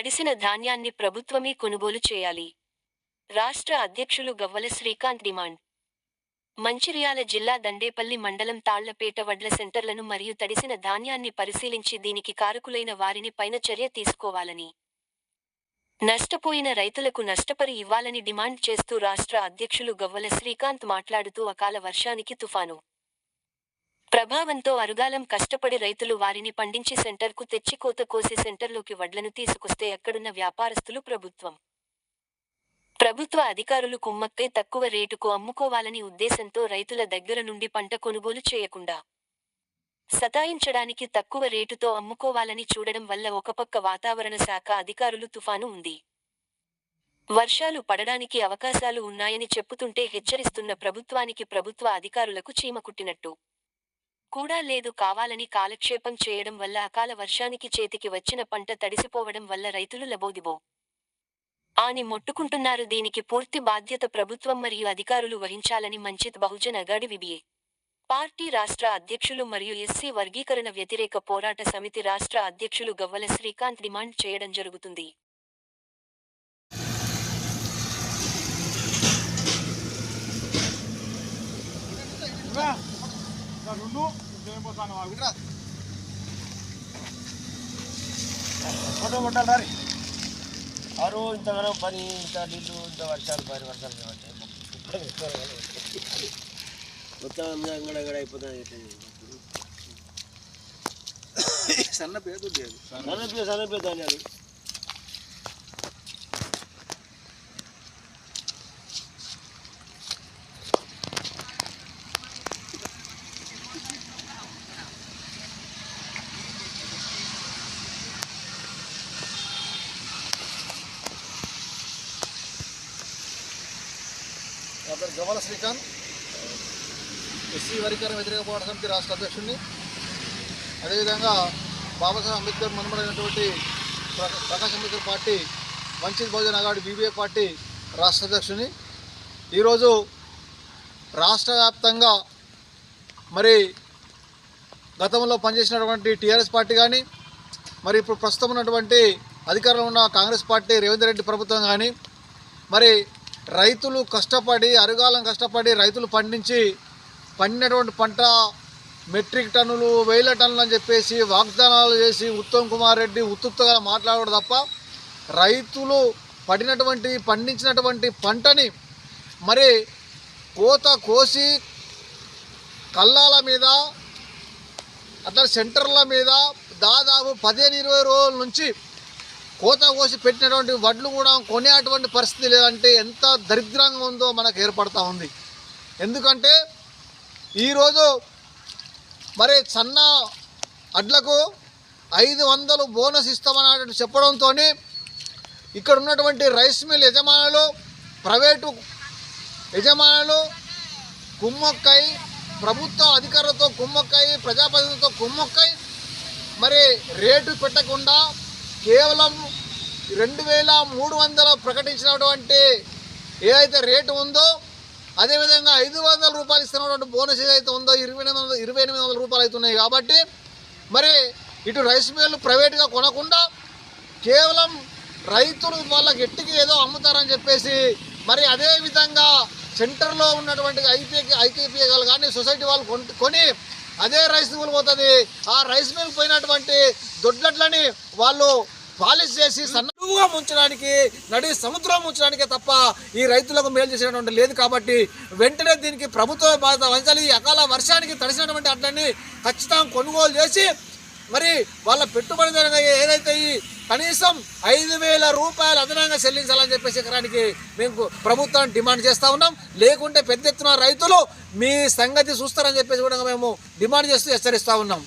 తడిసిన ధాన్యాన్ని ప్రభుత్వమే కొనుగోలు చేయాలి. రాష్ట్ర అధ్యక్షులు గవ్వల శ్రీకాంత్ డిమాండ్. మంచిర్యాల జిల్లా దండేపల్లి మండలం తాళ్ళపేట వడ్ల సెంటర్లను మరియు తడిసిన ధాన్యాన్ని పరిశీలించి దీనికి కారకులైన వారిని పైన చర్య తీసుకోవాలని. నష్టపోయిన రైతులకు నష్టపరి ఇవ్వాలని డిమాండ్ చేస్తూ రాష్ట్ర అధ్యక్షులు గవ్వల శ్రీకాంత్ మాట్లాడుతూ అకాల వర్షానికి తుఫాను. ప్రభావంతో అరుగాలం కష్టపడి రైతులు వారిని పండించి సెంటర్కు తెచ్చి కోత కోసి సెంటర్లోకి వడ్లను తీసుకొస్తే అక్కడున్న వ్యాపారస్తులు ప్రభుత్వం. ప్రభుత్వ అధికారులు కుమ్మక్కై తక్కువ రేటుకు అమ్ముకోవాలని ఉద్దేశంతో రైతుల దగ్గర నుండి పంట కొనుగోలు చేయకుండా సతాయించడానికి తక్కువ రేటుతో అమ్ముకోవాలని చూడడం వల్ల ఒకపక్క వాతావరణ శాఖ అధికారులు తుఫాను ఉంది. వర్షాలు పడడానికి అవకాశాలు ఉన్నాయని చెప్పుతుంటే హెచ్చరిస్తున్న ప్రభుత్వానికి ప్రభుత్వ అధికారులకు చీమకుట్టినట్టు కూడా లేదు. కావాలని కాలక్షేపం చేయడం వల్ల అకాల వర్షానికి చేతికి వచ్చిన పంట తడిసిపోవడం వల్ల రైతులు లబోదిబో. ఆని మొట్టుకుంటున్నారు. దీనికి పూర్తి బాధ్యత ప్రభుత్వం మరియు అధికారులు వహించాలని మంచిత్ బహుజన్ అగాడి విబిఏ. పార్టీ రాష్ట్ర అధ్యక్షులు మరియు ఎస్సీ వర్గీకరణ వ్యతిరేక పోరాట సమితి రాష్ట్ర అధ్యక్షులు గవ్వల శ్రీకాంత్ డిమాండ్ చేయడం జరుగుతుంది. రెండు చేయబోతాను ఫోటో కొట్టాలి రారి. ఆరు ఇంతగానో పని ఇంత నీళ్ళు ఇంత వర్షాలు పని వర్షాలు కాబట్టి మొత్తం అంగడ అంగడ అయిపోతుంది సన్న పేరు లేదు సన్నపే సన్నపే ధాన్యాలు. నా పేరు గవల శ్రీకాంత్ ఎస్సీ వర్గీకరణ వ్యతిరేక పోరాట సమితి రాష్ట్ర అధ్యక్షుడిని. అదేవిధంగా బాబాసాహెబ్ అంబేద్కర్ మనమడైనటువంటి ప్ర- Prakash Ambedkar party Vanchit Bahujan Aghadi BBA party రాష్ట్ర అధ్యక్షుడిని. ఈరోజు రాష్ట్ర వ్యాప్తంగా మరి గతంలో పనిచేసినటువంటి టీఆర్ఎస్ పార్టీ కానీ మరి ఇప్పుడు ప్రస్తుతం ఉన్నటువంటి అధికారంలో ఉన్న కాంగ్రెస్ పార్టీ రేవంత్ రెడ్డి ప్రభుత్వం కానీ మరి రైతులు కష్టపడి అరుగాలం కష్టపడి రైతులు పండించి పండినటువంటి పంట మెట్రిక్ టన్నులు వేల టన్నులు అని చెప్పేసి వాగ్దానాలు చేసి ఉత్తమ్ కుమార్ రెడ్డి ఉత్తుత్తుగా మాట్లాడడం తప్ప రైతులు పడినటువంటి పండించినటువంటి పంటని మరి కోత కోసి కల్లాల మీద అట్లా సెంటర్ల మీద దాదాపు పదిహేను ఇరవై రోజుల నుంచి కోత కోసి పెట్టినటువంటి వడ్లు కూడా కొనేటువంటి పరిస్థితి లేదంటే ఎంత దరిద్రంగా ఉందో మనకు ఏర్పడతా ఉంది. ఎందుకంటే ఈరోజు మరి సన్న అడ్లకు ఐదు వందలు బోనస్ ఇస్తామని చెప్పడంతో ఇక్కడ ఉన్నటువంటి రైస్ మిల్ యజమానులు ప్రైవేటు యజమానులు కుమ్మక్కై ప్రభుత్వ అధికారులతో కుమ్మక్కై ప్రజాప్రతినిధులతో కుమ్మక్కై మరి రేటు పెట్టకుండా కేవలం రెండు వేల మూడు వందలు ప్రకటించినటువంటి ఏదైతే రేటు ఉందో అదేవిధంగా ఐదు వందల రూపాయలు ఇస్తున్నటువంటి బోనస్ ఏదైతే ఉందో ఇరవై ఎనిమిది వందల ఇరవై ఎనిమిది వందల రూపాయలు అవుతున్నాయి కాబట్టి మరి ఇటు రైస్ మిల్లు ప్రైవేట్గా కొనకుండా కేవలం రైతులు వాళ్ళ గట్టికి ఏదో అమ్ముతారని చెప్పేసి మరి అదే విధంగా సెంటర్లో ఉన్నటువంటి ఐపీ ఐకేపీఏలు కానీ సొసైటీ వాళ్ళు కొని అదే రైస్ మిల్ పోతుంది. ఆ రైస్ మిల్ పోయినటువంటి దొడ్లట్లని వాళ్ళు పాలిష్ చేసి సన్న సన్నగా ముంచడానికి నడి సముద్రం ముంచడానికే తప్ప ఈ రైతులకు మేలు చేసేటువంటి లేదు కాబట్టి వెంటనే దీనికి ప్రభుత్వ బాధ వహించాలి. ఈ అకాల వర్షానికి తడిసినటువంటి అట్లని ఖచ్చితంగా కొనుగోలు చేసి మరి వాళ్ళ పెట్టుబడిదారుగా ఏదైతే ఈ కనీసం ఐదు వేల రూపాయలు అదనంగా చెల్లించాలని చెప్పేసి ఎకరానికి మేము ప్రభుత్వాన్ని డిమాండ్ చేస్తూ ఉన్నాం. లేకుంటే పెద్ద ఎత్తున రైతులు మీ సంగతి చూస్తారని చెప్పేసి కూడా మేము డిమాండ్ చేస్తూ హెచ్చరిస్తూ ఉన్నాం.